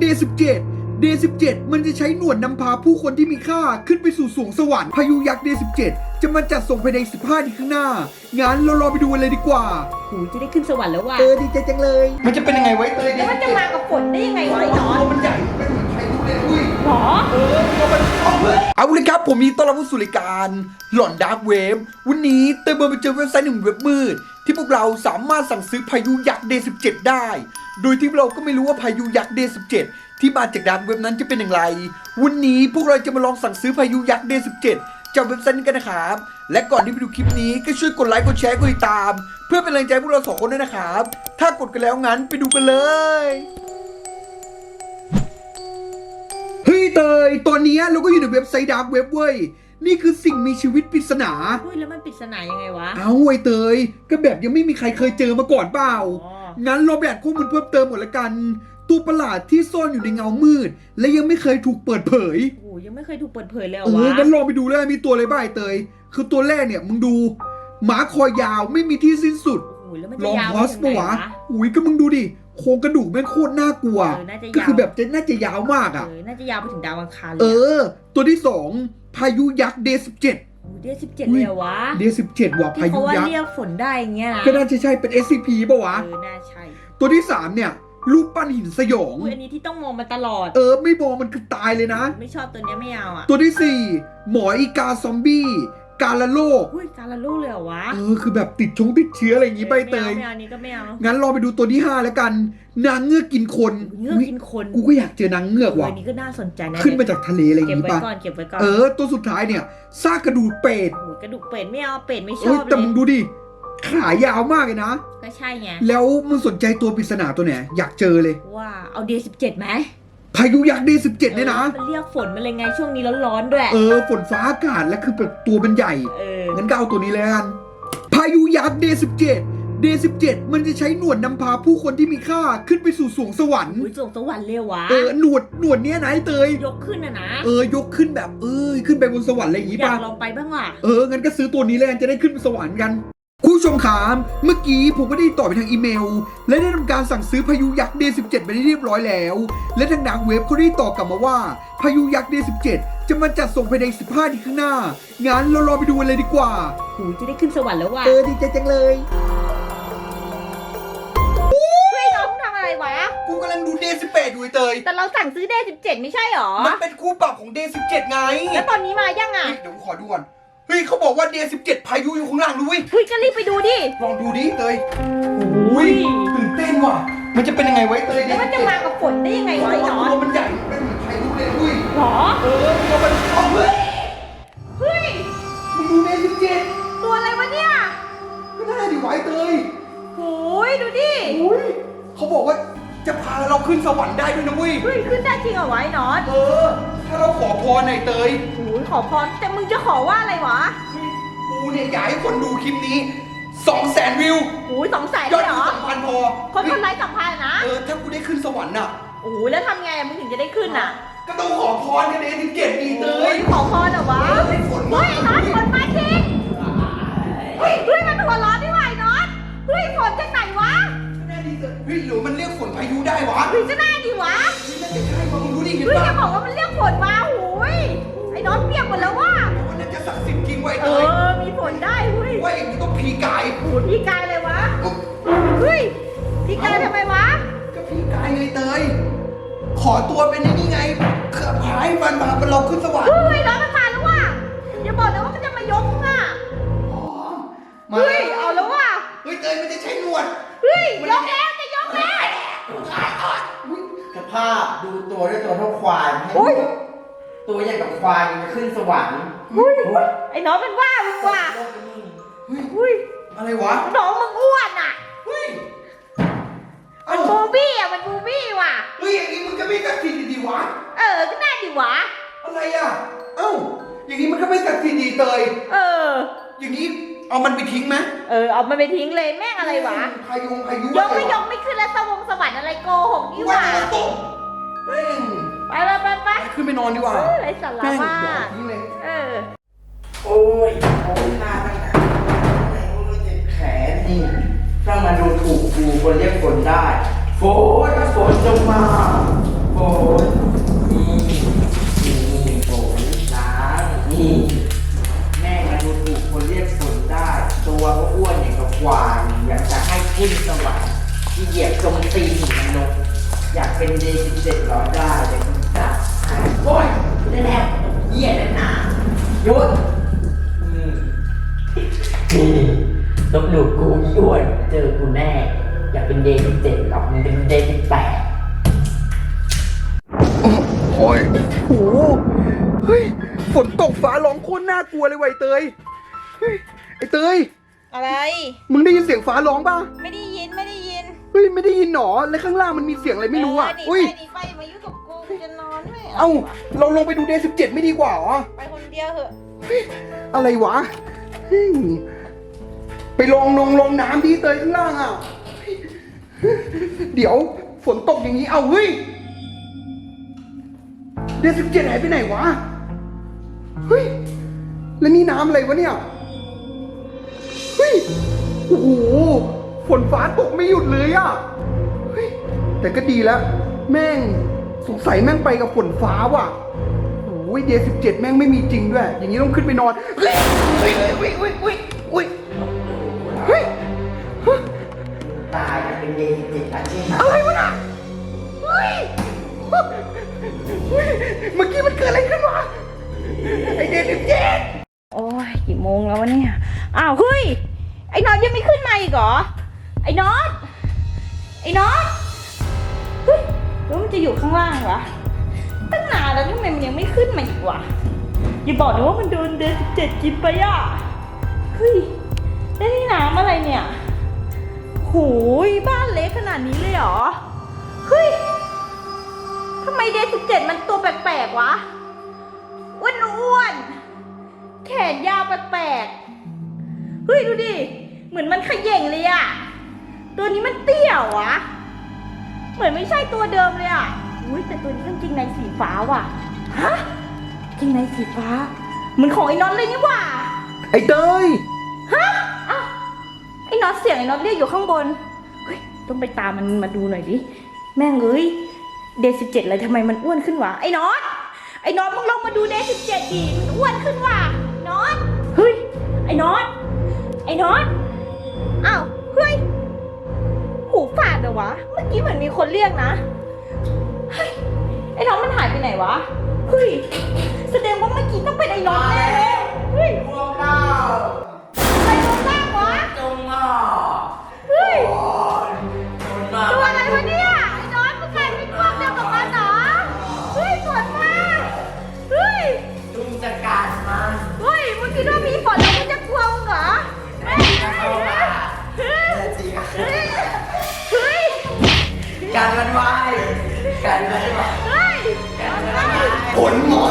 เดย์17เดย์17มันจะใช้หนวดนำพาผู้คนที่มีค่าขึ้นไปสู่สวงสวรรค์พายุยักษ์เดย์17จะมาจัดส่งภายใน15ทีข้างหน้างั้นเรารอไปดูกันเลยดีกว่า หูจะได้ขึ้นสวรรค์แล้วว่ะเออดีใจจังเลย มันจะเป็นยังไงไว้เตยแล้วมันจะมากับฝนได้ยังไงวะไอ้หนอนมันใหญ่เป็นเหมือนไข่ลูกเลยอุ้ยหรอเอาเลยครับ ผมมีต้อนรับเข้าสู่รายการหลอนดาร์กเวฟวันนี้เต้ยเบอร์ไปเจอเว็บไซต์หนึ่งเว็บมืด ที่พวกเราสามารถสั่งซื้อพายุยักษ์ Day 17 ได้ โดยที่เราก็ไม่รู้ว่าพายุยักษ์ Day 17ที่มาจากดาร์กเว็บนั้นจะเป็นอย่างไร วันนี้พวกเราจะมาลองสั่งซื้อพายุยักษ์ Day 17จากเว็บไซต์นี้กันนะครับ และก่อนที่ไปดูคลิปนี้ก็ช่วยกดไลค์กดแชร์กดติดตาม เพื่อเป็นแรงใจพวกเราสองคนด้วยนะครับ ถ้ากดกันแล้วงั้นไปดูกันเลยเฮ้ยเตยตอนนี้เราก็อยู่ในเว็บไซต์ดาร์กเว็บเว้ย นี่คือสิ่งมีชีวิตปริศนา อุ้ยแล้วมันปริศนายังไงวะ เอาไว้เตย ก็แบบยังไม่มีใครเคยเจอมาก่อนเปล่า อ๋อ งั้นเราแบกข้อมูลเพิ่มเติมหมดละกัน ตัวประหลาดที่ซ่อนอยู่ในเงามืด และยังไม่เคยถูกเปิดเผย โอ้โหยังไม่เคยถูกเปิดเผยเลยเหรเอออวะงั้นลองไปดูเลยมีตัวอะไรบ้างไอ้เตย คือตัวแรกเนี่ยมึงดู หมาคอยาวไม่มีที่สิ้นสุด โอ้โหแล้วมันลจะองยาวพอสไปถึงไหนปะวะวะ อุ้ยก็มึงดูดิ โครงกระดูกแม่งโคตรน่ากลัว เออน่าจะยาวก็คือแบบจะน่าจะยาวมากอะ เออน่าจะยาวไปถึงดาวอังคารเลยเออะอ ตัวที่สอง พายุยักษ์เดย์สิบเจ็ดโอ้โหเดือนสิบเจ็ดเลยเหรอวะเดย์สิบเจ็ดว่ะพาที่ยุเขาว่ายักษ์เรียกฝนได้อย่างเงี้ยนะก็น่าจะใช่เป็น SCP ป่ะวะ เออน่าใช่ตัวที่สามเนี่ยรูปปั้นหินสยอง อุ้ยอันนี้ที่ต้องมองมาตลอด เออไม่มองมันคือตายเลยนะ ไม่ชอบตัวเนี้ยไม่เอาอะตัวที่สี่หมออีกาซอมบี้ กาละโลกอุ้ยการละลูกเลยเหรอวะเออคือแบบติดชงติดเชื้ออะไรอย่างงี้ใบเตย ไม่เอาไม่เอาอันนี้ก็ไม่เอางั้นรอไปดูตัวที่ห้าแล้วกัน นางเงือกกินคนเงือกกินคนกูก็อยากเจอนางเงือกว่ะ อันนี้ก็น่าสนใจนะขึ้นมาจากทะเลอะไรอย่างเก็บงี้ไว้ป่ะก่อนเก็บไว้ก่อนเออ ตัวสุดท้ายเนี่ยซากกระดูกเป็ดโอ้โหกระดูกเป็ดไม่เอาเป็ดไม่ชเอ้อยบแต่เลมึงยดูดิ ขายาวมากเลยนะ ก็ใช่ไงแล้วมึงสนใจตัวปริศนาตัวไหนอยากเจอเลยว่าเอาเดียสิบเจ็ดไหม พายุยักษ์เดย์สิบเจ็ดเนี่ยนะ มันเรียกฝนมาเลยไงช่วงนี้ร้อนๆด้วย เออ ฝนฟ้าอากาศและคือแบบตัวมันใหญ่ เออ งั้นก็เอาตัวนี้เลยละกัน พายุยักษ์เดย์สิบเจ็ดเดย์สิบเจ็ดมันจะใช้หนวดนำพาผู้คนที่มีค่าขึ้นไปสู่สวงสวรรค์ อุ้ยส่งสวรรค์เลยวะเออ หนวด หนวดเนี้ยนะไอ้เตย ยกขึ้นอะนะ เออ ยกขึ้นแบบ เออ ขึ้นไปบนสวรรค์อะไรอย่างงี้อยาป่ะ กลองไปบ้างว่ะ เออ งั้นก็ซื้อตัวนี้เลยกันจะได้ขึ้นไปสวรรค์กัน คุณผู้ชมขามเมื่อกี้ผมก็ได้ติดต่อไปทางอีเมล และได้ทำการสั่งซื้อพายุยักษ์ D17 ไปได้เรียบร้อยแล้ว และทางดังเว็บเขาได้ติดต่อกลับมาว่า พายุยักษ์ D17 จะมาจัดส่งภายใน 15ทีข้างหน้า งั้นเรารอไปดูกันเลยดีกว่าหูจะได้ขึ้นสวรรค์แล้วว่ะเออดีใจจังเลยเฮ้ยน้องทำอะไรวะ กูกำลังดู D18 อยู่ไอ้เตยแต่เราสั่งซื้อเดย์สิบเจ็ดไม่ใช่หรอ มันเป็นคู่ปรับของ D17 ไงแล้วตอนนี้มายังอะเฮ้ยเดี๋ยวกูขอดูก่อน เฮ้ยเขาบอกว่า D17 พายุอยู่ข้างล่างด้วยเฮ้ยก็รีบไปดูดิ ลองดูดิเตยโอ้ยตื่นเต้นว่ะ มันจะเป็นยังไงไว้เตยแล้วมันจะมากับฝนได้ยังไงวะไอ้หนอนตัวมันใหญ่เป็นเหมือนไข่ลูกเลยอุ้ยหรอ เออตัวมันเอาเฮ้ยเฮ้ยมึงดูเดสิบเจ็ดตัวอะไรวะเนี่ยก็น่าดิไว้เตยโอ้ยดูดิอุ้ยเขาบอกว่าจะพาเราขึ้นสวรรค์ได้ด้วยนะเว้ยเฮ้ยขึ้นได้จริงเหรอวะไอ้หนอน เออ ถ้าเราขอพรหน่อยเตยโอ้ย ขอพร แต่มึงจะขอว่าอะไรวะกูเนี่ยอยากให้คนดูคลิปนี้สองแสนวิวโอ้ยสองแสนยอดเลยเหรวิวอ สองพันพอคนคนไร้สัมพันธ์นะ เออถ้ากูได้ขึ้นสวรรค์น่ะ โอ้ยแล้วทำไงอะมึงถึงจะได้ขึ้นอะก็ต้องขอพรกันเดสิบเจ็ดดีเตโอ้ยยขอพรเหรอวะให้ฝนเฮ้ยไอ้น็อตฝนมาจริงเฮ้ยเฮ้ยมันหัวร้อนนี่หว่าไอ้น็อตเฮ้ยฝนจากไหนวะน่าดีเตยเฮ้ยหรือมันเรียกฝนพายุได้วะเฮ้ยจะได้ดิวะเฮ้ยน่าจะใช่วะมึงรู้ดิเห็นเฮ้ยปะจะบอกว่ามันเรียกฝนมาโอ้ยไอ้ น็อตเปียกหมดแล้วว่ะมันน่าจะศักดิ์สิทธิ์จริงไว้เอเตยอ มีฝนได้เฮ้ยว่าอย่างนี้ต้องพีกายโอ้ยพี่กายเลยวะ เฮ้ย พี่กายทำไมวะ ก็พีกายไงเตย ขอตัวเป็นไอ้นี่ไงเขือบหายมันมาเป็นเราขึ้นสวรรค์เฮ้ยน้องมันมาแล้วว่ะอย่าบอกนะว่ามันจะมายกมึงอะอ๋อมาเฮ้ย เอาแล้วว่ะเฮ้ยเตยมันจะใช้หนวดเฮ้ย ยกแล้วจะยกแล้ว สภาพดูตัวด้วยตัวเท่าควายอุ๊ย ตัวอย่างกับควายมันจะขึ้นสวรรค์เฮ้ยไอ้น้องเป็นว่ามึงว่ะเฮ้ยเฮ้ยอะไรวะ น้องมึงอ้วนอะเฮ้ยมัเอ้านบูบี้อะมันบูบี้ว่ะ เฮ้ยอย่างนี้มึงก็ไม่ศักดิ์สิทธิ์ดีวะ เออก็น่าดิวะ อะไรอะ เอ้า อย่างนี้มันก็ไม่ศักดิ์สิทธิ์ดีเตย เออ อย่างนี้เอามันไปทิ้งไหมเออเอามันไปทิ้งเลยแม่งอะไรวะ พายุพายุยกไม่ยกไม่ขึ้นแล้วสวงสวรรค์อะไรโกหกนี่หว่าว่าจะตกแม่ง ไปไปไปไปขึ้นไปนอนดีกว่าไรสาระแม่ว่าเออ โอ้ยผมหน้าตั้งแต่ไหนว่เจ็บแขนนี่ต้องมาดูถูกกูคนเรียกคนได้ฝนฝนจงมาฝนนี่นี่ฝนจ้านี่แม่มาดูถูกคนเรียกฝนได้ ตัวก็อ้วนอย่างกับกวางอยากจะให้ขึ้นสวรรค์ที่เหยียบจมตีนมันลงอยากเป็นเดย์สิบเจ็ดร้อยได้แต่ แล้วเหี้ยนั่นนาหยุดอืมนี่ลบหลู่กูอีอ้วนเจอกูแน่ อยากเป็นเดย์สิบเจ็ดหรอกมึงเป็นเดย์สิบแปดโอ้ยโอ้โหเฮ้ย ฝนตกฟ้าร้องโคตรน่ากลัวเลยไวะไอ้เตยเฮ้ยไอ้เตย อะไร มึงได้ยินเสียงฟ้าร้องป่ะ ไม่ได้ยินไม่ได้ยิน เฮ้ย ไม่ได้ยินหนอ แล้วข้างล่างมันมีเสียงอะไรไม่รู้อะเหนีอุ้ยไปหนีไปมายุ่งกับกูกู จะนอนไหมเอ้า เราลงไปดูเดย์สิบเจ็ดไม่ดีกว่าเหรอ ไปคนเดียวเหอะอะไรวะเฮ้ยไปลงลงลงน้ำดีเตยข้างล่างอะ เดี๋ยวฝนตกอย่างนี้ เอาเฮ้ย เดย์สิบเจ็ดหายไปไหนวะ เฮ้ย แล้วนี่น้ำอะไรวะเนี่ย เฮ้ย โอ้โห ฝนฟ้าตกไม่หยุดเลยอะเฮ้ย แต่ก็ดีแล้ว แม่ง สงสัยแม่งไปกับฝนฟ้าว่ะโอ้ยเดย์สิบเจ็ดแม่งไม่มีจริงด้วย อย่างนี้ต้องขึ้นไปนอนเฮ้ยเฮ้ยเฮ้ยเฮ้ยเฮ้ยเฮ้ยเฮ้ยตายเป็นเดย์สิบเจ็ดแล้วใช่ไหมอะไรวะน่ะเฮ้ยเฮ้ยเมื่อกี้มันเกิดอะไรขึ้นวะไอเดย์สิบเจ็ดโอ้ยกี่โมงแล้ววะเนี่ยอ้าวเฮ้ยไอ้นอตยังไม่ขึ้นมาอีกเหรอไอ้นอตไอ้นอตเฮ้ย หรือมันจะอยู่ข้างล่างวะตั้งนานแล้วทำไมมันยังไม่ขึ้นมาอีกวะอย่าบอกนะว่ามันโดนเดือนสิบเจ็ดกินไปอะเฮ้ยได้ที่น้ำอะไรเนี่ยโหยบ้านเล็กขนาดนี้เลยเหรอเฮ้ยทำไมเดย์สิบเจ็ดมันตัวแปลกๆวะอ้วนอ้วนๆแขนยาวแปลกๆเฮ้ยดูดิเหมือนมันขย่งเลยอะตัวนี้มันเตี้ยวะ เหมือนไม่ใช่ตัวเดิมเลยอะอุ้ยแต่ตัวนี้กางเกงในสีฟ้าว่ะ ฮะกางเกงในสีฟ้า เหมือนของไอ้น็อตเลยนี่หว่า ไอเตย ฮะอ้าวไอ้น็อตเสียงไอ้น็อตเรียกอยู่ข้างบน เฮ้ย ต้องไปตามมันมาดูหน่อยดิ แม่งเอ้ย เดย์สิบเจ็ดเลยทำไมมันอ้วนขึ้นวะ ไอ้น็อต ไอ้น็อตมึงลองมาดูเดย์สิบเจ็ดดิ มันอ้วนขึ้นว่ะน็อต เฮ้ย ไอ้น็อต ไอ้น็อต อ้าว ป่าดเหรอวะ เมื่อกี้เหมือนมีคนเรียกนะเฮ้ยไอ้น้องมันหายไปไหนวะ เฮ้ย แสดงว่าเมื่อกี้ต้องเป็นไอ้น้องแน่เลยเฮ้ย พวกเรา ผลหมอ